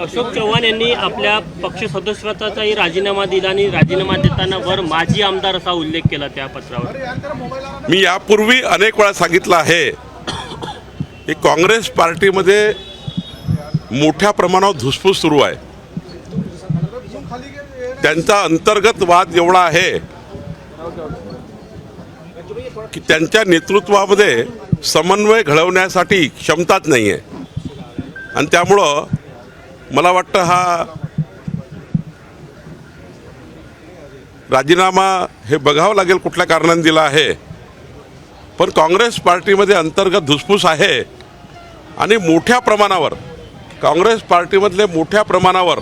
अशोक चव्हाण यांनी आपल्या पक्ष सदस्यत्वाचाही राजीनामा दिला आणि राजीनामा देताना वर माजी आमदार असा उल्लेख केला त्या पत्रावर. मी यापूर्वी अनेक वेळा सांगितलं आहे की काँग्रेस पार्टीमध्ये मोठ्या प्रमाणावर धुसफूस सुरू आहे. त्यांचा अंतर्गत वाद एवढा आहे की त्यांच्या नेतृत्वामध्ये समन्वय घडवण्यासाठी क्षमताच नाही आहे आणि त्यामुळं मला वाटतं हा राजीनामा हे बघावं लागेल कुठल्या कारणाने दिला आहे. पण काँग्रेस पार्टीमध्ये अंतर्गत धुसफूस आहे आणि मोठ्या प्रमाणावर काँग्रेस पार्टीमधले मोठ्या प्रमाणावर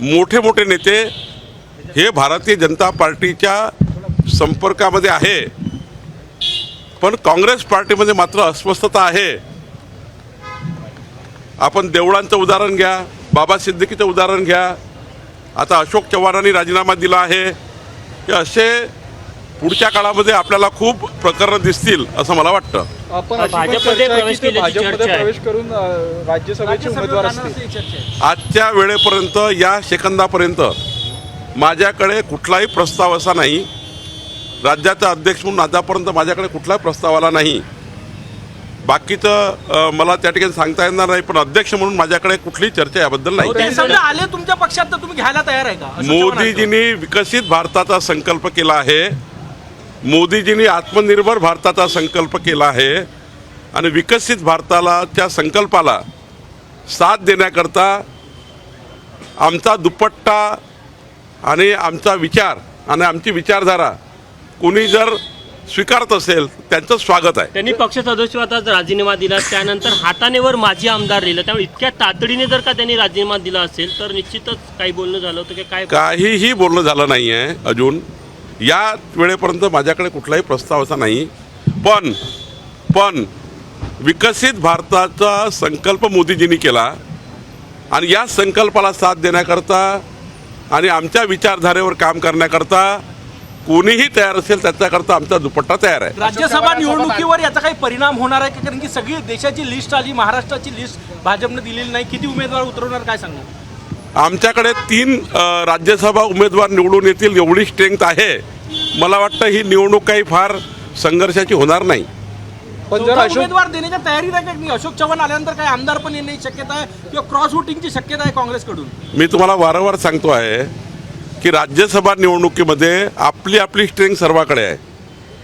मोठे मोठे नेते हे भारतीय जनता पार्टीच्या संपर्कामध्ये आहे. पण काँग्रेस पार्टीमध्ये मात्र अस्वस्थता आहे. आपण देवळांचं उदाहरण घ्या बाबा सिद्दीकीचं उदाहरण घ्या. आता अशोक चव्हाणांनी राजीनामा दिला आहे. हे असे पुढच्या काळामध्ये आपल्याला खूप प्रकरणं दिसतील असं मला वाटतं. आपण की आजच्या वेळेपर्यंत या सेकंदापर्यंत माझ्याकडे कुठलाही प्रस्ताव असा नाही राज्याचा अध्यक्ष म्हणून आतापर्यंत माझ्याकडे कुठलाही प्रस्ताव आला नाही. बाकीचं मला त्या ठिकाणी सांगता येणार नाही पण अध्यक्ष म्हणून माझ्याकडे कुठलीही चर्चा याबद्दल नाही. आले तुमच्या पक्षात तर तुम्ही घ्यायला तयार आहे का. मोदीजींनी विकसित भारताचा संकल्प केला आहे. मोदीजींनी आत्मनिर्भर भारताचा संकल्प केला आहे. आणि विकसित भारताला त्या संकल्पाला साथ देण्याकरता आमचा दुपट्टा आणि आमचा विचार आणि आमची विचारधारा कोणी जर स्वीकारत असेल त्यांचं स्वागत आहे. त्यांनी पक्ष सदस्यत्वाचा राजीनामा दिला त्यानंतर हातानेवर माजी आमदार लिहिलं त्यामुळे इतक्या तातडीने जर का त्यांनी राजीनामा दिला असेल तर निश्चितच काही बोलणं झालं होतं की काय काहीही बोलणं झालं नाही आहे अजून. या वेळेपर्यंत माझ्याकडे कुठलाही प्रस्ताव असा नाही. पण पण विकसित भारताचा संकल्प मोदीजींनी केला आणि या संकल्पाला साथ देण्याकरता आणि आमच्या विचारधारेवर काम करण्याकरता कोणीही तयार असेल त्याच्याकरता आमचा दुपट्टा तयार आहे. राज्यसभा निवडणुकीवर याचा काही परिणाम होणार आहे का? कारण की सगळी देशाची लिस्ट आली महाराष्ट्राची लिस्ट भाजपने दिलेली नाही. किती उमेदवार उतरवणार काय सांगणार? आमच्याकडे तीन राज्यसभा उमेदवार निवडून येतील एवढी स्ट्रेंथ आहे. मला वाटतं ही निवडणूक काही फार संघर्षाची होणार नाही. पण जर उमेदवार देण्याच्या का? नाही? अशोक चव्हाण आल्यानंतर काय आमदार पण येण्याची शक्यता आहे किंवा क्रॉस वोटिंगची शक्यता आहे काँग्रेसकडून? मी तुम्हाला वारंवार सांगतो आहे की राज्यसभा निवडणुकीमध्ये आपली आपली स्ट्रेंथ सर्वाकडे आहे.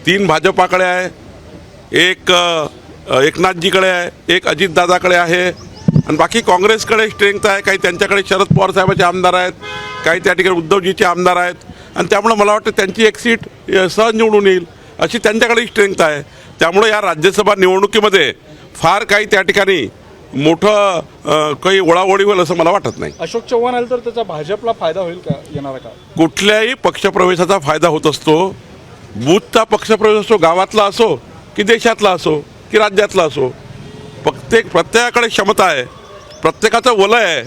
तीन भाजपाकडे आहे एक एकनाथजीकडे आहे एक अजितदादाकडे आहे आणि बाकी काँग्रेसकडे स्ट्रेंथ आहे काही त्यांच्याकडे शरद पवार साहेबाचे आमदार आहेत काही त्या ठिकाणी उद्धवजीचे आमदार आहेत आणि त्यामुळे मला वाटतं त्यांची एक सीट सहज निवडून येईल अशी त्यांच्याकडे स्ट्रेंथ आहे. त्यामुळे या राज्यसभा निवडणुकीमध्ये फार काही त्या ठिकाणी मोठं काही ओळाओळी होईल असं मला वाटत नाही. अशोक चव्हाण आले तर त्याचा भाजपला फायदा होईल का येणारा का कुठल्याही पक्षप्रवेशाचा फायदा होत असतो. बूथचा पक्षप्रवेश असो गावातला असो की देशातला असो की राज्यातला असो प्रत्येक प्रत्येकाकडे क्षमता आहे. प्रत्येकाचं वलय आहे.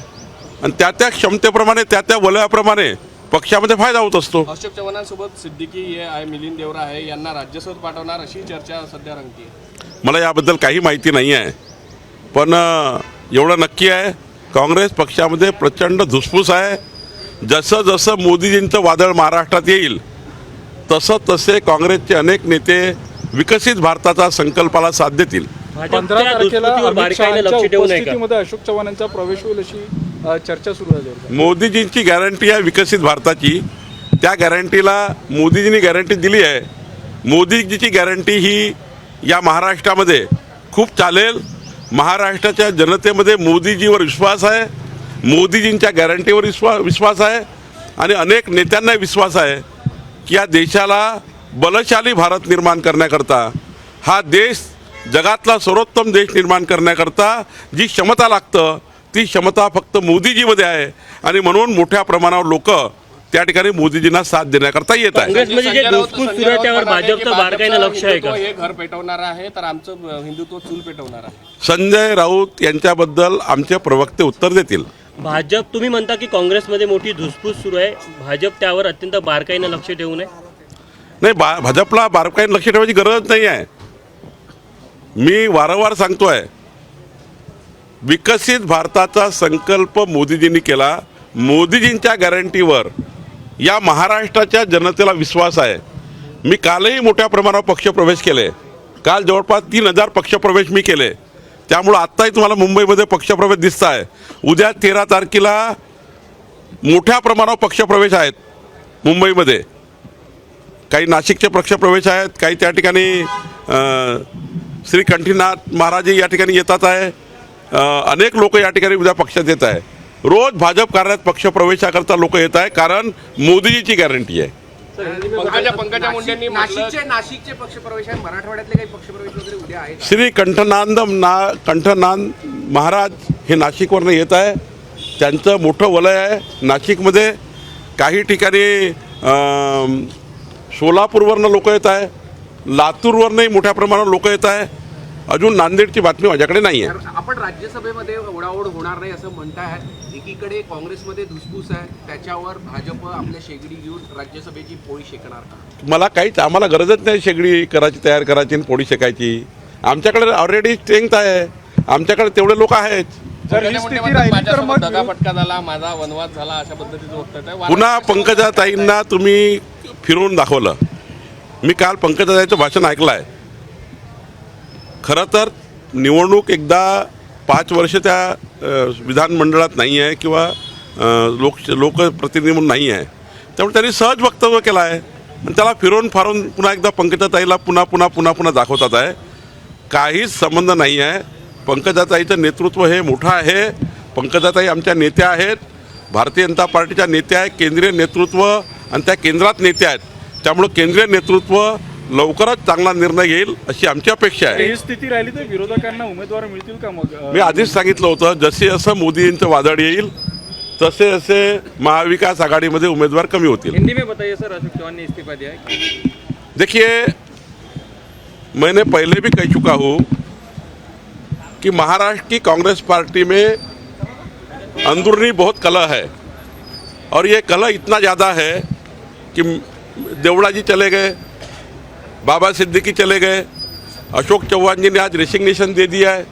आणि त्या त्या क्षमतेप्रमाणे त्या त्या वलयाप्रमाणे पक्षामध्ये फायदा होत असतो. अशोक चव्हाणांसोबत सिद्दीकी हे आहे मिलिंद देवरा आहे. यांना राज्यसभेत पाठवणार अशी चर्चा सध्या रंगती मला याबद्दल काही माहिती नाही आहे पण एवढं नक्की आहे काँग्रेस पक्षामध्ये प्रचंड धुसफूस आहे. जसं जसं मोदीजींचं वादळ महाराष्ट्रात येईल तसं तसे काँग्रेसचे अनेक नेते विकसित भारताचा संकल्पाला साथ देतील. पंधरा तारखेला अमित शहाच्या उपस्थितीमध्ये अशोक चव्हाण यांचा प्रवेश होईल अशी चर्चा सुरू झाली मोदीजींची गॅरंटी आहे विकसित भारताची. त्या गॅरंटीला मोदीजींनी गॅरंटी दिली आहे. मोदीजीची गॅरंटी ही या महाराष्ट्रामध्ये खूप चालेल. महाराष्ट्राच्या जनतेमध्ये मोदीजीवर विश्वास आहे. मोदीजींच्या गॅरंटीवर विश्वा विश्वास आहे. आणि अनेक नेत्यांना विश्वास आहे की या देशाला बलशाली भारत निर्माण करण्याकरता हा देश जगातला सर्वोत्तम देश निर्माण करण्याकरता जी क्षमता लागतं ती क्षमता फक्त मोदीजीमध्ये आहे. आणि म्हणून मोठ्या प्रमाणावर लोकं त्या ठिकाणी मोदीजींना साथ देण्याकरता येत आहे. काँग्रेसमध्ये जे घुसखोस सुरू आहे त्यावर भाजपचं बारकाईनं लक्ष आहे का? हे घर पेटवणार आहे तर आमचं अ, हिंदुत्व चूल पेटवणार आहे. संजय राऊत यांच्याबद्दल आमचे प्रवक्ते उत्तर देतील. भाजप तुम्ही म्हणता की काँग्रेसमध्ये मोठी धुसफूस सुरू आहे. भाजप त्यावर अत्यंत बारकाईनं लक्ष ठेवू नये. नाही बा भाजपला बारकाईने लक्ष ठेवायची गरज नाही आहे. मी वारंवार सांगतोय विकसित भारताचा संकल्प मोदीजींनी केला. मोदीजींच्या गॅरंटीवर या महाराष्ट्राच्या जनतेला विश्वास आहे. मी कालही मोठ्या प्रमाणावर पक्षप्रवेश केले. काल जवळपास तीन हजार पक्षप्रवेश मी केले. त्यामुळं आत्ताही तुम्हाला मुंबईमध्ये पक्षप्रवेश दिसत आहे उद्या तेरा तारखेला मोठ्या प्रमाणावर पक्षप्रवेश आहेत मुंबईमध्ये. काही नाशिकचे पक्षप्रवेश आहेत काही त्या ठिकाणी श्री कंठीनाथ महाराज या ठिकाणी येतात आहे. अनेक लोक या ठिकाणी उद्या पक्षात येत आहे. रोज भाजप कार्यालयात पक्षप्रवेशाकरता लोक येत आहे कारण मोदीजीची गॅरंटी आहे. श्री कंठनांद ना कंठनांद महाराज हे नाशिकवरनं येत आहे. त्यांचं मोठं वलय आहे. नाशिकमध्ये काही ठिकाणी सोलापूरवरनं लोक येत आहे. लातूरवरनंही मोठ्या प्रमाणावर लोक येत आहे. अजून नांदेडची बातमी माझ्याकडे नाही आहे आपण राज्यसभेमध्ये ओढाओढ होणार नाही असं म्हणताय. एकीकडे काँग्रेसमध्ये धुसफूस आहे. त्याच्यावर भाजप आपल्या शेगडी घेऊन राज्यसभेची पोळी शेकणार का? मला काहीच आम्हाला गरजच नाही शेगडी करायची तयार करायची आणि पोळी शेकायची. आमच्याकडे ऑलरेडी स्ट्रेंथ आहे. आमच्याकडे तेवढे लोक आहेत. ही माझा वनवास झाला अशा पद्धतीचं. पुन्हा पंकजाताईंना तुम्ही फिरवून दाखवलं. मी काल पंकजाताईचं भाषण ऐकलं आहे खरं तर निवडणूक एकदा पाच वर्ष त्या विधानमंडळात नाही आहे किंवा लोक लोकप्रतिनिधी म्हणून नाही आहे. त्यामुळे त्यांनी सहज वक्तव्य केलं आहे. आणि त्याला फिरवून फारून पुन्हा एकदा पंकजाताईला पुन्हा पुन्हा पुन्हा पुन्हा दाखवतात आहे. काहीच संबंध नाही आहे. पंकजाताईचं नेतृत्व हे मोठं आहे. पंकजाताई आमच्या नेत्या आहेत. भारतीय जनता पार्टीच्या नेत्या आहेत. केंद्रीय नेतृत्व आणि त्या केंद्रात नेत्या आहेत. त्यामुळं केंद्रीय नेतृत्व लवकरच चांगला निर्णय घेईल अशी आमची अपेक्षा आहे. ही स्थिती राहिली तर विरोधकांना उमेदवार मिळतील का मग? मी आधीच सांगितलं होतं जसे असं मोदींचं वादळ येईल तसे असे महाविकास आघाडीमध्ये उमेदवार कमी होतील. हिंदी में बताइए सर अशोक चौहान ने इस्तीफा दिया है। देखिए मैंने पहले भी कह चुका हूँ कि महाराष्ट्र की कांग्रेस पार्टी में अंदरूनी बहुत कलह है। और ये कलह इतना ज़्यादा है कि देवड़ा जी चले गए बाबा सिद्दीकी चले गए। अशोक चौहान जी ने आज रेसिग्नेशन दे दिया है।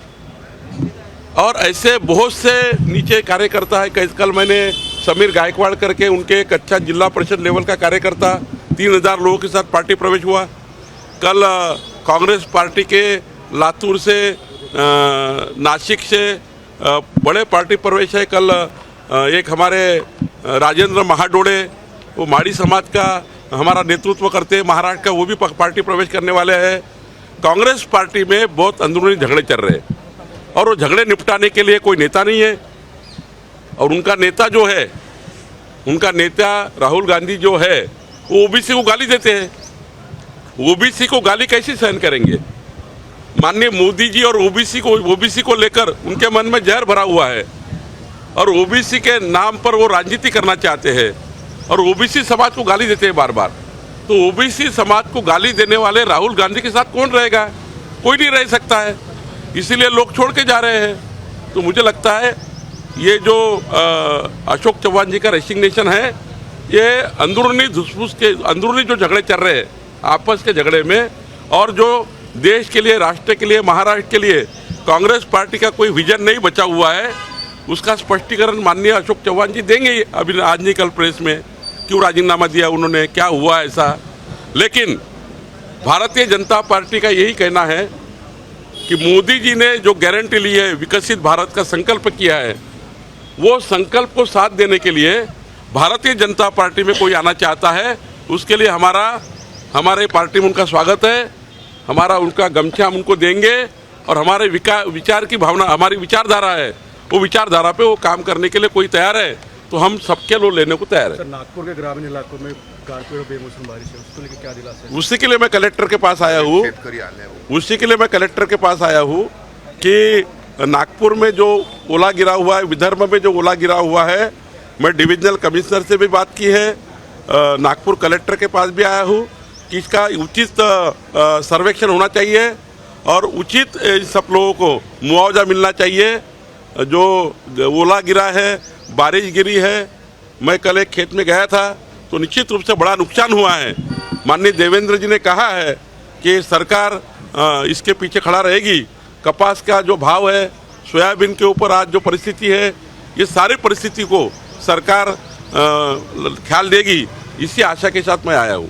और ऐसे बहुत से नीचे कार्यकर्ता है कल कल मैंने समीर गायकवाड़ करके उनके एक अच्छा जिला परिषद लेवल का कार्यकर्ता, तीन हज़ार लोगों के साथ पार्टी प्रवेश हुआ। कल कांग्रेस पार्टी के लातूर से नासिक से बड़े पार्टी प्रवेश है। कल एक हमारे राजेंद्र महाडोड़े, वो माड़ी समाज का हमारा नेतृत्व करते हैं, महाराष्ट्र का वो भी पार्टी प्रवेश करने वाले हैं। कांग्रेस पार्टी में बहुत अंदरूनी झगड़े चल रहे हैं। और वो झगड़े निपटाने के लिए कोई नेता नहीं है। और उनका नेता जो है, उनका नेता राहुल गांधी जो है, वो ओबीसी को गाली देते हैं। ओबीसी को गाली कैसे सहन करेंगे? माननीय मोदी जी और ओबीसी को ओबीसी को लेकर उनके मन में जहर भरा हुआ है। और ओबीसी के नाम पर वो राजनीति करना चाहते हैं। और ओबीसी समाज को गाली देते हैं बार बार तो ओबीसी समाज को गाली देने वाले राहुल गांधी के साथ कौन रहेगा? कोई नहीं रह सकता है। इसीलिए लोग छोड़ के जा रहे हैं। तो मुझे लगता है, ये जो अशोक चौहान जी का रेसिग्नेशन है, ये अंदरूनी धुसफूस के, अंदरूनी जो झगड़े चल रहे हैं, आपस के झगड़े में, और जो देश के लिए, राष्ट्र के लिए, महाराष्ट्र के लिए कांग्रेस पार्टी का कोई विजन नहीं बचा हुआ है, उसका स्पष्टीकरण माननीय अशोक चौहान जी देंगे अभी आज नहीं कल प्रेस में। क्यों राजीनामा दिया उन्होंने? क्या हुआ ऐसा? लेकिन भारतीय जनता पार्टी का यही कहना है कि मोदी जी ने जो गारंटी ली है, विकसित भारत का संकल्प किया है, वो संकल्प को साथ देने के लिए भारतीय जनता पार्टी में कोई आना चाहता है, उसके लिए हमारा, हमारे पार्टी में उनका स्वागत है, हमारा उनका गमछा हम उनको देंगे, और हमारे विचार की भावना, हमारी विचारधारा है, वो विचारधारा पे वो काम करने के लिए कोई तैयार है। तो हम सबके लोग लेने को तैयार है। नागपुर के ग्रामीण इलाकों में बेमौसम बारिश है उसको लेकर क्या दिलासा है? उसी के लिए मैं कलेक्टर के पास आया हूँ। उसी के लिए मैं कलेक्टर के पास आया हूँ कि नागपुर में जो ओला गिरा हुआ है विदर्भ में जो ओला गिरा हुआ है मैं डिविजनल कमिश्नर से भी बात की है नागपुर कलेक्टर के पास भी आया हूँ कि इसका उचित सर्वेक्षण होना चाहिए और उचित सब लोगों को मुआवजा मिलना चाहिए। जो ओला गिरा है बारिश गिरी है, मैं कल एक खेत में गया था तो निश्चित रूप से बड़ा नुकसान हुआ है। माननीय देवेंद्र जी ने कहा है कि सरकार इसके पीछे खड़ा रहेगी। कपास का जो भाव है, सोयाबीन के ऊपर आज जो परिस्थिति है, ये सारी परिस्थिति को सरकार ख्याल देगी। इसी आशा के साथ मैं आया हूँ।